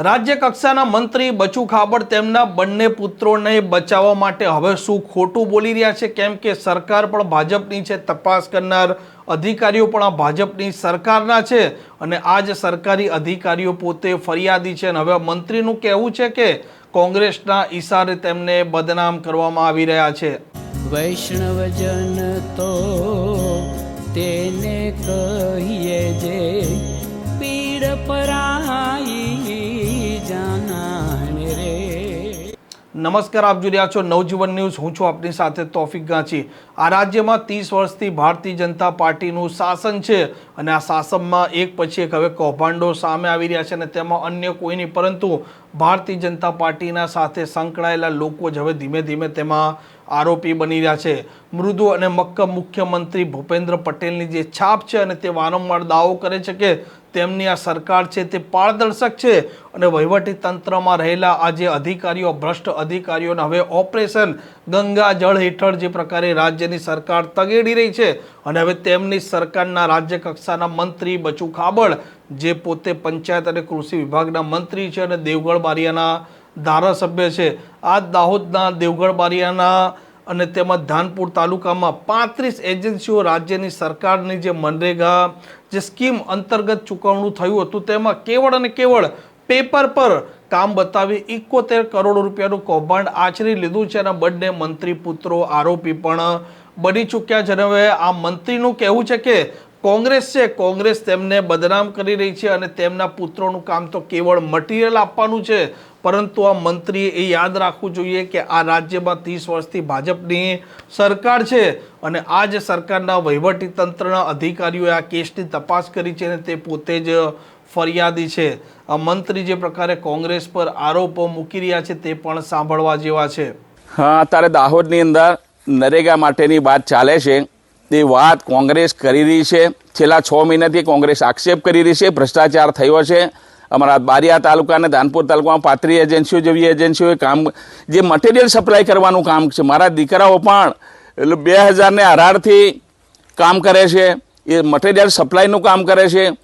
રાજ્ય કક્ષાના મંત્રી બચુ ખાબડ તેમના બંને પુત્રોને બચાવવા માટે હવે શું ખોટું બોલી રહ્યા છે? કેમ કે સરકાર પણ ભાજપની છે, તપાસ કરનાર અધિકારીઓ પણ આ ભાજપની સરકારના છે અને આ જ સરકારી અધિકારીઓ પોતે ફરિયાદી છે અને હવે મંત્રીનું કહેવું છે કે કોંગ્રેસના ઈશારે તેમને બદનામ કરવામાં આવી રહ્યા છે. વૈષ્ણવજન તો તેને કહીએ જે નમસ્કાર, આપ જોઈ રહ્યા છો નવજીવન ન્યૂઝ. હું છું આપની સાથે તોફિક ગાંચી. આ રાજ્યમાં ત્રીસ વર્ષથી ભારતીય જનતા પાર્ટીનું શાસન છે અને આ શાસનમાં એક પછી એક હવે કૌભાંડો સામે આવી રહ્યા છે અને તેમાં અન્ય કોઈ નહીં. પરંતુ ભારતીય જનતા પાર્ટીના સાથે સંકળાયેલા લોકો જ હવે ધીમે ધીમે તેમાં આરોપી બની રહ્યા છે. મૃદુ અને મક્કમ મુખ્યમંત્રી ભૂપેન્દ્ર પટેલની જે છાપ છે અને તે વારંવાર દાવો કરે છે કે તેમની આ સરકાર છે તે પારદર્શક છે અને વહીવટી તંત્રમાં રહેલા આ જે અધિકારીઓ, ભ્રષ્ટ અધિકારીઓને હવે ઓપરેશન ગંગા જળ હેઠળ જે પ્રકારે રાજ્યની સરકાર તગેડી રહી છે અને હવે તેમની સરકારના રાજ્ય કક્ષાના મંત્રી બચુ ખાબડ, જે પોતે પંચાયત અને કૃષિ વિભાગના મંત્રી છે અને દેવગઢ બારિયાના ધારાસભ્ય છે. આ દાહોદના દેવગઢ બારિયાના અને તેમજ ધાનપુર તાલુકામાં પાંત્રીસ એજન્સીઓ રાજ્યની સરકારની જે મનરેગા, જે સ્કીમ અંતર્ગત ચૂકવણું થયું હતું, તેમાં કેવળ અને કેવળ પેપર પર કામ બતાવી ઇકોતેર કરોડ રૂપિયાનું કૌભાંડ આચરી લીધું છે અને બંને મંત્રી પુત્રો આરોપી પણ બની ચૂક્યા જણાવે આ મંત્રીનું કહેવું છે કે કોંગ્રેસ છે, કોંગ્રેસ તેમને બદનામ કરી રહી છે અને તેમના પુત્રોનું કામ તો કેવળ મટીરિયલ આપવાનું છે. પરંતુ આ મંત્રીએ એ યાદ રાખવું જોઈએ કે આ રાજ્યમાં ત્રીસ વર્ષથી ભાજપની સરકાર છે અને આ જ સરકારના વહીવટી તંત્રના અધિકારીઓએ આ કેસની તપાસ કરી છે અને તે પોતે જ ફરિયાદી છે. આ મંત્રી જે પ્રકારે કોંગ્રેસ પર આરોપો મૂકી રહ્યા છે તે પણ સાંભળવા જેવા છે. હા, અત્યારે દાહોદની અંદર નરેગા માટેની વાત ચાલે છે. તે વાત કોંગ્રેસ કરી રહી છે. છેલ્લા છ મહિનાથી કોંગ્રેસ આક્ષેપ કરી રહી છે. ભ્રષ્ટાચાર થયો છે. અમારા બારિયા તાલુકા અને ધાનપુર તાલુકામાં પાત્રી એજન્સીઓ જેવી એજન્સીઓએ કામ જે મટીરિયલ સપ્લાય કરવાનું કામ છે. મારા દીકરાઓ પણ બે હજારને અઢારથી કામ કરે છે. એ મટીરિયલ સપ્લાયનું કામ કરે છે.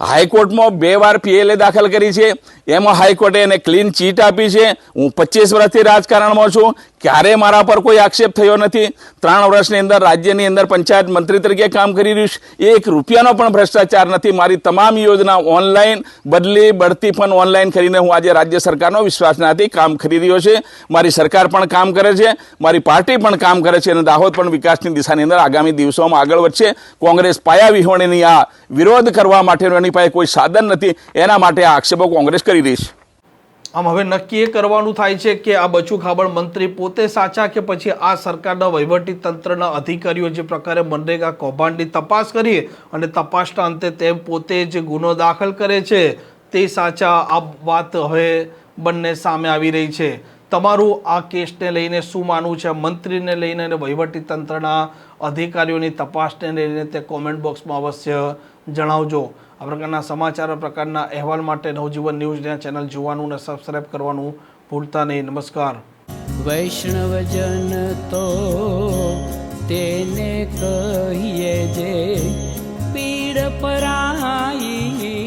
હાઈકોર્ટમાં બે વાર પીએલએ દાખલ કરી છે. એમાં હાઈકોર્ટે એને ક્લીન ચીટ આપી છે. હું પચીસ વર્ષથી રાજકારણમાં છું. ક્યારે મારા પર કોઈ આક્ષેપ થયો નથી. ત્રણ વર્ષની અંદર રાજ્યની અંદર પંચાયત મંત્રી તરીકે કામ કરી રહ્યું છે. એક રૂપિયાનો પણ ભ્રષ્ટાચાર નથી. મારી તમામ યોજના ઓનલાઈન બદલી, બઢતી પણ ઓનલાઈન કરીને હું આજે રાજ્ય સરકારનો વિશ્વાસનાથી કામ કરી રહ્યો છે. મારી સરકાર પણ કામ કરે છે. મારી પાર્ટી પણ કામ કરે છે અને દાહોદ પણ વિકાસની દિશાની અંદર આગામી દિવસોમાં આગળ વધશે. કોંગ્રેસ પાયા વિહોણીની આ વિરોધ કરવા માટેનો એની પાસે કોઈ સાધન નથી. એના માટે આ આક્ષેપો કોંગ્રેસ કરી રહી છે આમ હવે નક્કી એ કરવાનું થાય છે કે આ બચુ ખાબડ મંત્રી પોતે સાચા કે પછી આ સરકારના વહીવટી તંત્રના અધિકારીઓ જે પ્રકારે મનરેગા કૌભાંડની તપાસ કરી અને તપાસના અંતે તેમ પોતે જે ગુનો દાખલ કરે છે તે સાચા આ વાત હવે બંને સામે આવી રહી છે. તમારું આ કેસને લઈને શું માનવું છે? મંત્રીને લઈને અને વહીવટી તંત્રના અધિકારીઓની તપાસને લઈને તે કોમેન્ટ બોક્સમાં અવશ્ય જણાવજો. આ પ્રકારના સમાચાર પ્રકારના અહેવાલ માટે નવજીવન ન્યૂઝના ચેનલ જોવાનું અને સબસ્ક્રાઇબ કરવાનું ભૂલતા નહીં. નમસ્કાર. વૈષ્ણવજન તો તેને કહીએ જે પીડ પરાઈ